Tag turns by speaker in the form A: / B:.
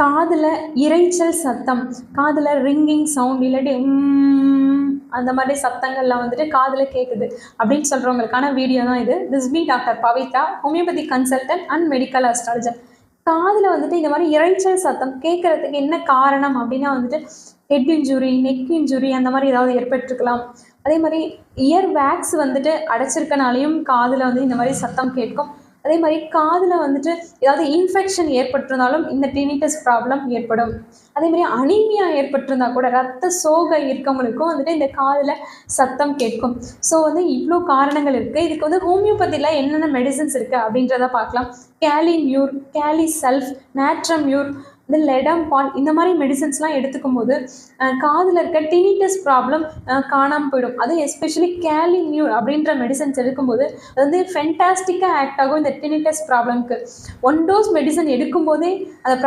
A: காதில் இரைச்சல் சத்தம் காதில் ரிங்கிங் சவுண்ட் இல்லாட்டி அந்த மாதிரி சத்தங்கள்லாம் வந்துட்டு காதில் கேட்குது அப்படின்னு சொல்கிறவங்களுக்கான வீடியோ தான் இது. This me doctor Pavithra homeopathy consultant and medical astrologer காதில் வந்துட்டு இந்த மாதிரி இறைச்சல் சத்தம் கேட்கறதுக்கு என்ன காரணம் அப்படின்னா வந்துட்டு ஹெட் இன்ஜுரி நெக் இன்ஜுரி அந்த மாதிரி ஏதாவது ஏற்பட்டிருக்கலாம். அதே மாதிரி இயர் வேக்ஸ் வந்துட்டு அடைச்சிருக்கனாலையும் காதில் வந்து இந்த மாதிரி சத்தம் கேட்கும். அதே மாதிரி காதில் வந்துட்டு ஏதாவது இன்ஃபெக்ஷன் ஏற்பட்டிருந்தாலும் இந்த டினிட்டஸ் ப்ராப்ளம் ஏற்படும். அதே மாதிரி அனிமியா ஏற்பட்டிருந்தா கூட ரத்த சோகை இருக்கவங்களுக்கும் வந்துட்டு இந்த காதில் சத்தம் கேட்கும். ஸோ வந்து இவ்வளோ காரணங்கள் இருக்குது இதுக்கு வந்து ஹோமியோபதியில் என்னென்ன மெடிசன்ஸ் இருக்குது அப்படின்றத பார்க்கலாம். கேலி மியூர் கேலி செல்ஃப் நேட்ரமியூர் இந்த லெடம் பால் இந்த மாதிரி மெடிசன்ஸ்லாம் எடுத்துக்கும் போது காதில் இருக்க டினிட்டஸ் ப்ராப்ளம் காணாமல் போயிடும். அது எஸ்பெஷலி கேலிமியூர் அப்படின்ற மெடிசன்ஸ் எடுக்கும்போது அது வந்து ஃபென்டாஸ்டிக்காக ஆக்ட் ஆகும் இந்த டினிட்டஸ் ப்ராப்ளம்க்கு ஒன் டோஸ் மெடிசன் எடுக்கும்போதே அதை